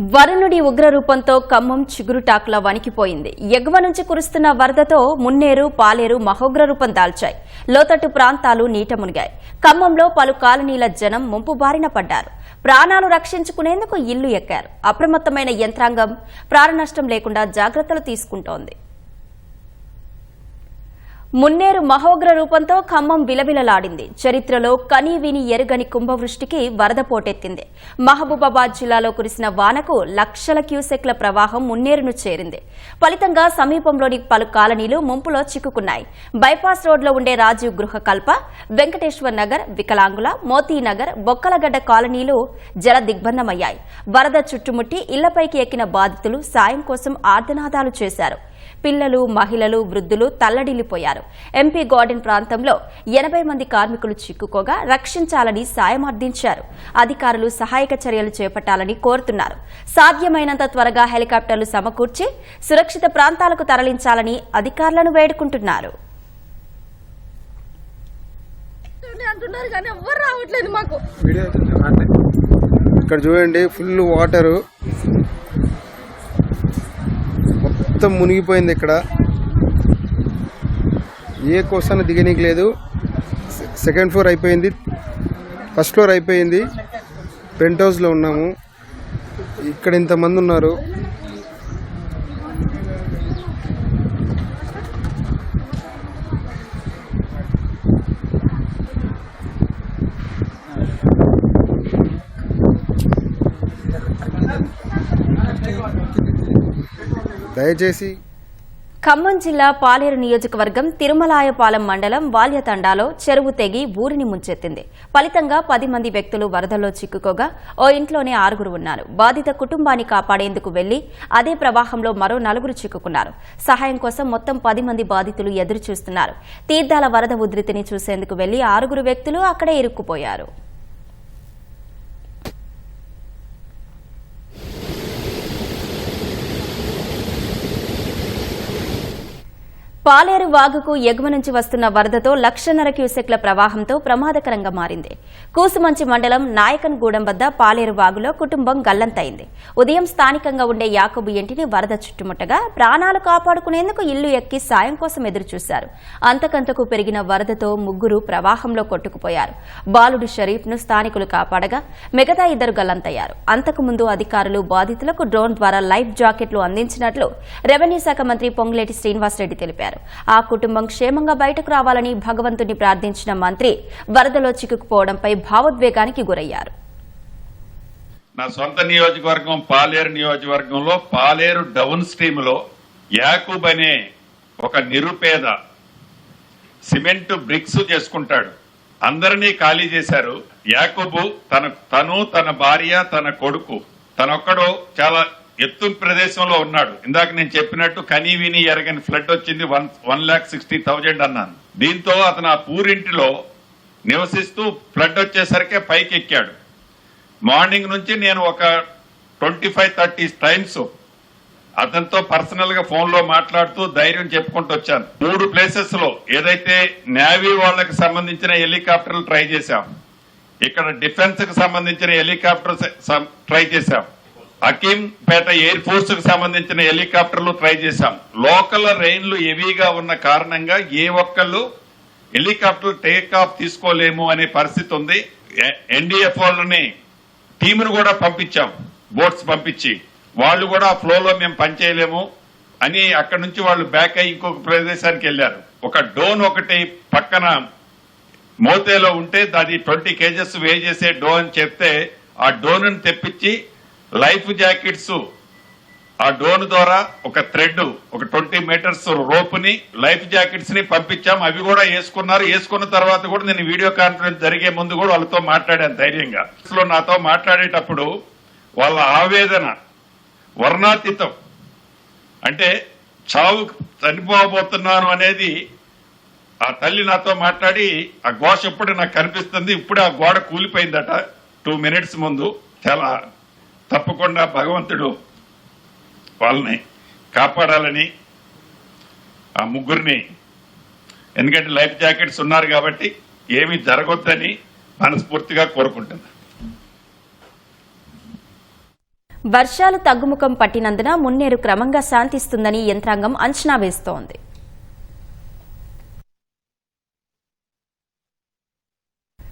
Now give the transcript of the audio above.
వరుణుడి ఉగ్రరూపంతో ఖమ్మం చిగురుటాకులా వణికిపోయింది. ఎగువ నుంచి కురుస్తున్న వరదతో మున్నేరు పాలేరు మహోగ్ర రూపం దాల్చాయి. లోతట్టు ప్రాంతాలు నీట మునిగాయి. ఖమ్మంలో పలు కాలనీల జనం ముంపు బారిన పడ్డారు. ప్రాణాలు రక్షించుకునేందుకు ఇల్లు ఎక్కారు. అప్రమత్తమైన యంత్రాంగం ప్రాణనష్టం లేకుండా జాగ్రత్తలు తీసుకుంటోంది. మున్నేరు మహోగ్ర రూపంతో ఖమ్మం విలవిలలాడింది. చరిత్రలో కనీ విని ఎరుగని కుంభవృష్టికి వరద పోటెత్తింది. మహబూబాబాద్ జిల్లాలో కురిసిన వానకు లక్షల క్యూసెక్ల ప్రవాహం మున్నేరును చేరింది. ఫలితంగా సమీపంలోని పలు కాలనీలు ముంపులో చిక్కుకున్నాయి. బైపాస్ రోడ్లో ఉండే రాజీవ్ గృహ కల్ప వెంకటేశ్వర్ నగర్ వికలాంగుల మోతీనగర్ బొక్కలగడ్డ కాలనీలు జల దిగ్బంధమయ్యాయి వరద చుట్టుముట్టి ఇళ్ళపైకి ఎక్కిన బాధితులు సాయం కోసం ఆర్దనాదాలు చేశారు. పిల్లలు మహిళలు వృద్ధులు తల్లడిల్లిపోయారు. ఎంపీ గార్డెన్ ప్రాంతంలో ఎనభై మంది కార్మికులు చిక్కుకోగా రక్షించాలని సాయం అర్థించారు. అధికారులు సహాయక చర్యలు చేపట్టాలని కోరుతున్నారు. సాధ్యమైనంత త్వరగా హెలికాప్టర్లు సమకూర్చి సురక్షిత ప్రాంతాలకు తరలించాలని అధికారులను వేడుకుంటున్నారు. అంటున్నారు కానీ రావట్లేదు మాకు. ఇక్కడ చూడండి ఫుల్ వాటరు. మొత్తం మునిగిపోయింది ఇక్కడ. ఏ కోసం దిగనీకి లేదు. సె- సెకండ్ ఫ్లోర్ అయిపోయింది. ఫస్ట్ ఫ్లోర్ అయిపోయింది. పెంట్ హౌస్లో ఉన్నాము. ఇక్కడ ఇంతమంది ఉన్నారు. దయచేసి ఖమ్మం జిల్లా పాలేరు నియోజకవర్గం తిరుమలాయపాలెం మండలం వాల్యతండాలో చెరువు తెగి ఊరిని ముంచెత్తింది. ఫలితంగా పది మంది వ్యక్తులు వరదల్లో చిక్కుకోగా ఓ ఇంట్లోనే ఆరుగురు ఉన్నారు. బాధిత కుటుంబాన్ని కాపాడేందుకు వెళ్ళి అదే ప్రవాహంలో మరో నలుగురు చిక్కుకున్నారు. సహాయం కోసం మొత్తం పది మంది బాధితులు ఎదురు చూస్తున్నారు తీర్థాల వరద ఉధృతిని చూసేందుకు వెళ్ళి ఆరుగురు వ్యక్తులు అక్కడే ఇరుక్కుపోయారు. పాలేరు వాగుకు ఎగువ నుంచి వస్తున్న వరదతో లక్షన్నర క్యూసెక్ల ప్రవాహంతో ప్రమాదకరంగా మారింది. కూసుమంచి మండలం నాయకన్గూడెం వద్ద పాలేరు వాగులో కుటుంబం గల్లంతైంది ఉదయం స్థానికంగా ఉండే యాకబు ఇంటిని వరద చుట్టుముట్టగా ప్రాణాలు కాపాడుకునేందుకు ఇల్లు ఎక్కి సాయం కోసం ఎదురుచూశారు. అంతకంతకు పెరిగిన వరదతో ముగ్గురు ప్రవాహంలో కొట్టుకుపోయారు. బాలుడు షరీఫ్ను స్థానికులు కాపాడగా మిగతా ఇద్దరు గల్లంతయ్యారు. అంతకుముందు అధికారులు బాధితులకు డ్రోన్ ద్వారా లైఫ్ జాకెట్లు అందించినట్లు రెవెన్యూ శాఖ మంత్రి పొంగులేటి శ్రీనివాసరెడ్డి తెలిపారు. ఆ కుటుంబం క్షేమంగా బయటకు రావాలని భగవంతుని ప్రార్థించిన మంత్రి వరదలో చిక్కుకుపోవడంపై భావోద్వేగానికి గురయ్యారు. నా సొంత నియోజకవర్గం పాలేరు నియోజకవర్గంలో పాలేరు డౌన్ స్ట్రీమ్లో యాకూబ్ అనే ఒక నిరుపేద సిమెంట్ బ్రిక్స్ చేసుకుంటాడు. అందరినీ ఖాళీ చేశారు. యాకూబు తన తను తన భార్య తన కొడుకు. తనొక్కడు చాలా ఎత్తు ప్రదేశంలో ఉన్నాడు. ఇందాక నేను చెప్పినట్టు కనీవిని ఎరగని ఫ్లడ్ వచ్చింది one one lakh sixty thousand అన్నాను. దీంతో అతను ఆ పూరింటిలో నివసిస్తూ ఫ్లడ్ వచ్చేసరికి పైకి ఎక్కాడు. మార్నింగ్ నుంచి నేను ఒక ట్వంటీ ఫైవ్ థర్టీ టైమ్స్ అతనితో పర్సనల్గా ఫోన్లో మాట్లాడుతూ ధైర్యం చెప్పుకుంటూ వచ్చాను. మూడు ప్లేసెస్లో ఏదైతే నేవీ వాళ్ళకి సంబంధించిన హెలికాప్టర్లు ట్రై చేశాం ఇక్కడ డిఫెన్స్కి సంబంధించిన హెలికాప్టర్ ట్రై చేశాం. అకీంపేట ఎయిర్ ఫోర్స్కు సంబంధించిన హెలికాప్టర్లు ట్రై చేశాం. లోకల్ రైన్లు హెవీగా ఉన్న కారణంగా ఏ ఒక్కళ్ళు హెలికాప్టర్ టేక్ ఆఫ్ తీసుకోలేము అనే పరిస్థితి ఉంది. ఎన్డీఎఫ్ వాళ్ళని టీమును కూడా పంపించాం. బోట్స్ పంపించి. వాళ్ళు కూడా ఆ ఫ్లోలో మేము పనిచేయలేము అని అక్కడ నుంచి వాళ్ళు బ్యాక్ అయ్యి ఇంకొక ప్రదేశానికి వెళ్ళారు ఒక డోన్ ఒకటి పక్కన మోతేలో ఉంటే దాని ట్వంటీ కేజెస్ వే చేసే డోన్ అని చెప్తే ఆ డోన్ తెప్పించి లైఫ్ జాకెట్స్ ఆ డ్రోన్ ద్వారా ఒక థ్రెడ్ ఒక ట్వంటీ మీటర్స్ రోప్ని లైఫ్ జాకెట్స్ని పంపించాం. అవి కూడా వేసుకున్నారు. వేసుకున్న తర్వాత కూడా నేను వీడియో కాన్ఫరెన్స్ జరిగే ముందు కూడా వాళ్ళతో మాట్లాడాను ధైర్యంగా. అసలు నాతో మాట్లాడేటప్పుడు వాళ్ళ ఆవేదన వర్ణాతీతం అంటే చావు చనిపోబోతున్నాను అనేది ఆ తల్లి నాతో మాట్లాడి ఆ ఘోష ఇప్పుడు నాకు కనిపిస్తుంది? ఇప్పుడు ఆ గోడ కూలిపోయిందట. టూ మినిట్స్ ముందు. చాలా తప్పకుండా భగవంతుడు వాళ్ళని కాపాడాలని ఆ ముగ్గురిని. ఎందుకంటే లైఫ్ జాకెట్స్ ఉన్నారు కాబట్టి ఏమీ జరగొద్దని మనస్ఫూర్తిగా కోరుకుంటున్నాను. వర్షాలు తగ్గుముఖం పట్టినందున మున్నేరు క్రమంగా శాంతిస్తుందని యంత్రాంగం అంచనా వేస్తోంది.